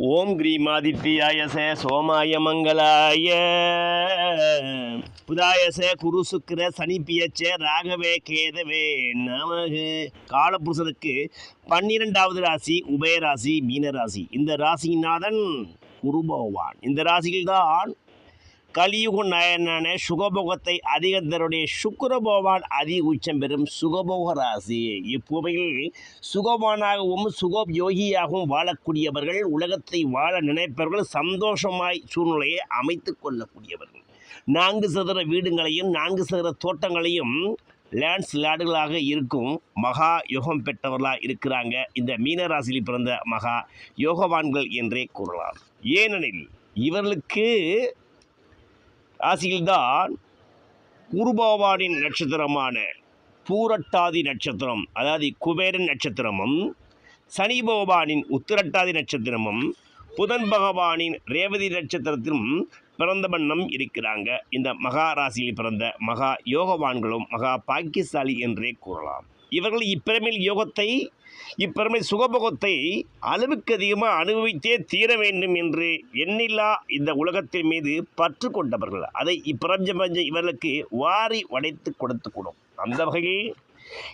ஓம் கிரீமாதித்யாய சோமாய மங்களாய. புதாயச குரு சுக்கிர சனி பியச்ச ராகவே கேதவே நமகு. காலபுருஷனுக்கு பன்னிரெண்டாவது ராசி உபயராசி மீனராசி. இந்த ராசிநாதன் குரு பகவான். இந்த ராசியில்தான் கலியுக நயனான சுகபோகத்தை அதிகந்தருடைய சுக்கிர பகவான் அதிக உச்சம் பெறும் சுகபோக ராசி. இப்பூமியில் சுகவானாகவும் சுக யோகியாகவும் வாழக்கூடியவர்கள் உலகத்தை வாழ நினைப்பவர்கள் சந்தோஷமாய் சூழ்நிலையை அமைத்து கொள்ளக்கூடியவர்கள். நான்கு சதுர வீடுகளையும் நான்கு சதுர தோட்டங்களையும் லேண்ட்ஸ் லேடுகளாக இருக்கும் மகா யோகம் பெற்றவர்களாக இருக்கிறாங்க. இந்த மீனராசியில் பிறந்த மகா யோகவான்கள் என்றே கூறலாம். ஏனெனில் இவர்களுக்கு ராசியில்தான் குருபவானின் நட்சத்திரமான பூரட்டாதி நட்சத்திரம் அதாவது குபேரன் நட்சத்திரமும் சனி பகவானின் உத்திரட்டாதி நட்சத்திரமும் புதன் பகவானின் ரேவதி நட்சத்திரத்திலும் பிறந்த வண்ணம் இருக்கிறாங்க. இந்த மகா ராசியில் பிறந்த மகா யோகவான்களும் மகா பாக்கியசாலி என்றே கூறலாம். இவர்கள் இப்பிரமையில் யோகத்தை இப்பிரமை சுகபோகத்தை அளவுக்கு அதிகமாக அனுபவித்தே தீர வேண்டும் என்று எண்ணில்லா இந்த உலகத்தின் மீது பற்று கொண்டவர்கள். அதை இப்பிரஞ்சம் இவர்களுக்கு வாரி உடைத்து கொடுத்து கூடும். அந்த வகையில்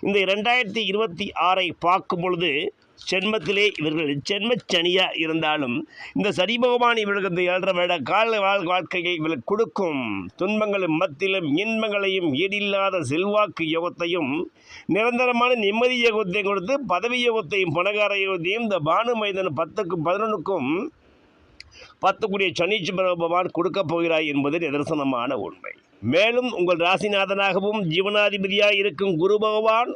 இந்த இரண்டாயிரத்தி இருபத்தி ஆறை பார்க்கும் பொழுது ஜென்மத்திலே இவர்கள் ஜென்மச்சனியாக இருந்தாலும் இந்த சனி பகவான் இவர்களுக்கு இந்த ஏழரை வருட கால வாழ் வாழ்க்கையை இவர்களுக்கு கொடுக்கும். துன்பங்களும் மத்திலும் இன்பங்களையும் ஈடில்லாத செல்வாக்கு யோகத்தையும் நிரந்தரமான நிம்மதி யோகத்தையும் கொடுத்து பதவி யோகத்தையும் பணக்கார யோகத்தையும் இந்த பானு மைதன் பத்துக்கும் பதினொன்றுக்கும் பத்துக்குடிய சனீஸ்வர பகவான் கொடுக்கப் போகிறாய் என்பது நிதர்சனமான உண்மை. மேலும் உங்கள் ராசிநாதனாகவும் ஜீவனாதிபதியாக இருக்கும் குரு பகவான்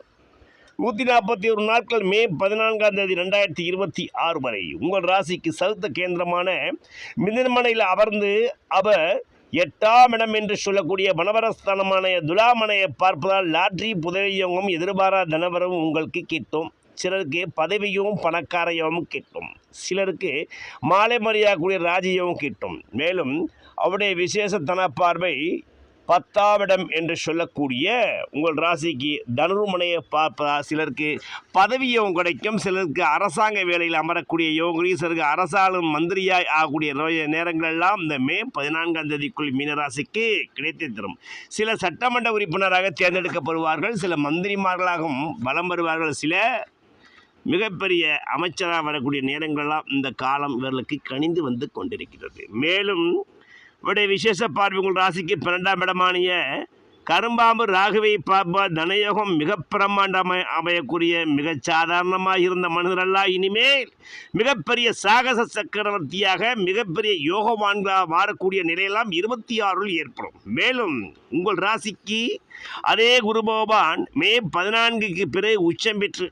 நூற்றி நாற்பத்தி ஒரு நாட்கள் மே பதினான்காம் தேதி ரெண்டாயிரத்தி இருபத்தி ஆறு வரை உங்கள் ராசிக்கு சவுத்த கேந்திரமான மிதன்மனையில் அமர்ந்து அவர் எட்டாம் இடம் என்று சொல்லக்கூடிய மனவரஸ்தானமான துலாமனையை பார்ப்பதால் லாட்ரி புதவியங்கும் எதிர்பாரா தனவரும் உங்களுக்கு கிட்டும். சிலருக்கு பதவியும் பணக்காரையும் கிட்டும். சிலருக்கு மாலை மரியாதைக்கூடிய ராஜ்யமும் கிட்டும். மேலும் அவருடைய விசேஷ தன பார்வை பத்தாவிடம் என்று சொல்லக்கூடிய உங்கள் ராசிக்கு தனுர்மனையை பார்ப்பதா சிலருக்கு பதவியும் கிடைக்கும் சிலருக்கு அரசாங்க வேலையில் அமரக்கூடிய யோகி சிலருக்கு அரசாலும் மந்திரியாய் ஆகக்கூடிய நேரங்களெல்லாம் இந்த மே பதினான்காம் தேதிக்குள் மீனராசிக்கு கிடைத்து தரும். சில சட்டமன்ற உறுப்பினராக தேர்ந்தெடுக்கப்படுவார்கள் சில மந்திரிமார்களாகவும் வலம் வருவார்கள். சில மிகப்பெரிய அமைச்சராக வரக்கூடிய நேரங்களெல்லாம் இந்த காலம் இவர்களுக்கு கணிந்து வந்து கொண்டிருக்கிறது. மேலும் இவருடைய விசேஷ பார்வை உங்கள் ராசிக்கு பன்னெண்டாம் இடமானிய கரும்பாம்பு ராகுவை பாப்பா தனயோகம் மிக பிரம்மாண்டமாய் அமையக்கூடிய மிக சாதாரணமாக இருந்த மனிதரெல்லாம் இனிமேல் மிகப்பெரிய சாகச சக்கரவர்த்தியாக மிகப்பெரிய யோகவான்களாக மாறக்கூடிய நிலையெல்லாம் இருபத்தி ஆறில் ஏற்படும். மேலும் உங்கள் ராசிக்கு அதே குருபோபான் மே பதினான்குக்கு பிறகு உச்சம் பெற்று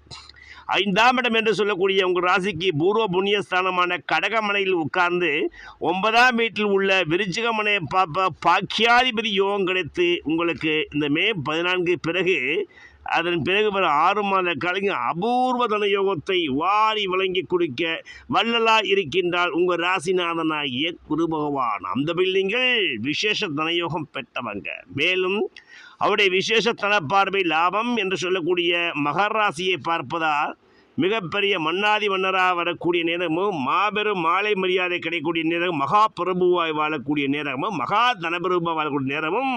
ஐந்தாம் இடம் என்று சொல்லக்கூடிய உங்கள் ராசிக்கு பூர்வ புண்ணியஸ்தானமான கடகமனையில் உட்கார்ந்து ஒன்பதாம் வீட்டில் உள்ள விருச்சிகமனை பாப்ப பாக்கியாதிபதி யோகம் கிடைத்து உங்களுக்கு இந்த மே பதினான்கு பிறகு அதன் பிறகு வர ஆறு மாத கலைஞர் அபூர்வ தன யோகத்தை வாரி வழங்கி கொடுக்க வள்ளலா இருக்கின்றால் உங்கள் ராசிநாதனாகிய குரு பகவான். அந்த பில்டிங்கள் விசேஷ தனயோகம் பெற்றவங்க. மேலும் அவருடைய விசேஷ தனப்பார்வை பார்வை லாபம் என்று சொல்லக்கூடிய மகர ராசியை பார்ப்பதால் மிகப்பெரிய மன்னாதி மன்னராக வரக்கூடிய நேரமும் மாபெரும் மாலை மரியாதை கிடைக்கக்கூடிய நேரம் மகா பிரபுவாய் வாழக்கூடிய நேரமும் மகா தனபிரபுவாய் வாழக்கூடிய நேரமும்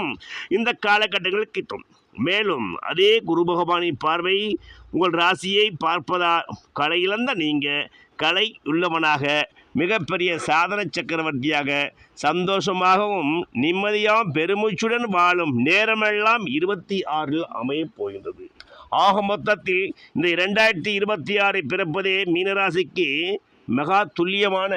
இந்த காலகட்டங்களில் கிட்டும். மேலும் அதே குரு பகவானின் பார்வை உங்கள் ராசியை பார்ப்பதா கலை இழந்த நீங்கள் கலை உள்ளவனாக மிகப்பெரிய சாதன சக்கரவர்த்தியாக சந்தோஷமாகவும் நிம்மதியாகவும் பெருமூச்சுடன் வாழும் நேரமெல்லாம் இருபத்தி ஆறில் அமையப் போகின்றது. ஆக மொத்தத்தில் இந்த இரண்டாயிரத்தி இருபத்தி ஆறை பிறப்பதே மீனராசிக்கு மெகா துல்லியமான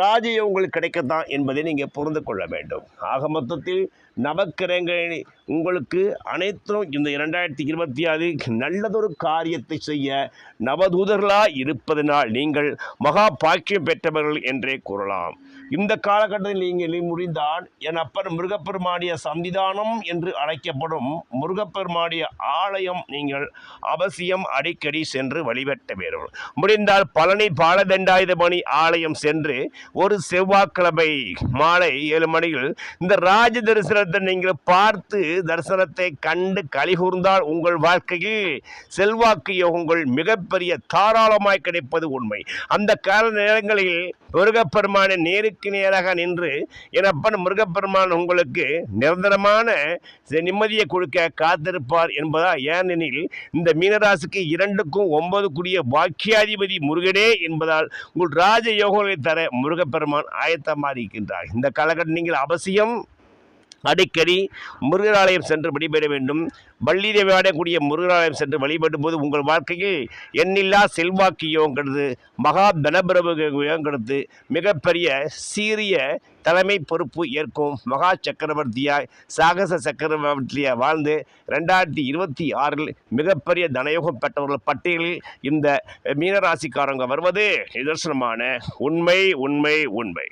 ராஜயோகங்கள் கிடைக்கத்தான் என்பதை நீங்கள் புரிந்து கொள்ள வேண்டும். ஆக மொத்தத்தில் நவக்கிரகங்கள் உங்களுக்கு அனைத்தும் இந்த இரண்டாயிரத்தி இருபத்தி ஆறு நல்லதொரு காரியத்தை செய்ய நவதூதர்களாக இருப்பதனால் நீங்கள் மகா பாக்கியம் பெற்றவர்கள் என்றே கூறலாம். இந்த காலகட்டத்தில் நீங்கள் முடிந்தால் என் அப்பர் முருகப்பெருமானிய சந்திதானம் என்று அழைக்கப்படும் முருகப்பெருமானிய ஆலயம் நீங்கள் அவசியம் அடிக்கடி சென்று வழிபட்ட வேண்டும். முடிந்தால் பழனி பாலதண்டாயுதமணி ஆலயம் சென்று ஒரு செவ்வாய்க்கிழமை மாலை ஏழு மணியில் இந்த ராஜ தரிசனத்தை நீங்கள் பார்த்து தரிசனத்தை கண்டு கலிகூர்ந்தால் உங்கள் வாழ்க்கையில் செல்வாக்கு யோகங்கள் மிகப்பெரிய தாராளமாய் கிடைப்பது உண்மை. அந்த கால நேரங்களில் முருகப்பெருமானை நேருக்கு நேராக நின்று எனப்பன் முருகப்பெருமான் உங்களுக்கு நிரந்தரமான நிம்மதியை கொடுக்க காத்திருப்பார் என்பதா ஏனெனில் இந்த மீனராசிக்கு இரண்டுக்கும் ஒன்பதுக்குரிய வாக்கியாதிபதி முருகனே என்பதால் உங்கள் ராஜ யோகங்களை தர முருகப்பெருமான் ஆயத்தமாக இருக்கின்றார் இந்த காலகட்டம் நீங்கள் அவசியம் அடிக்கடி முருகராலயம் சென்று வழிபட வேண்டும். வள்ளி தேவி ஆடக்கூடிய முருகராலயம் சென்று வழிபடும் போது உங்கள் வாழ்க்கையில் எண்ணில்லா செல்வாக்கு கெடுது மகா தனபிரபு மிகப்பெரிய சீரிய தலைமை பொறுப்பு ஏற்கும் மகா சக்கரவர்த்தியாய் சாகச சக்கரவர்த்தியாக வாழ்ந்து ரெண்டாயிரத்தி இருபத்தி ஆறில் மிகப்பெரிய தனயோகம் பெற்றவர்கள் பட்டியலில் இந்த மீனராசிக்காரங்க வருவது. நிதர்சனமான உண்மை உண்மை உண்மை.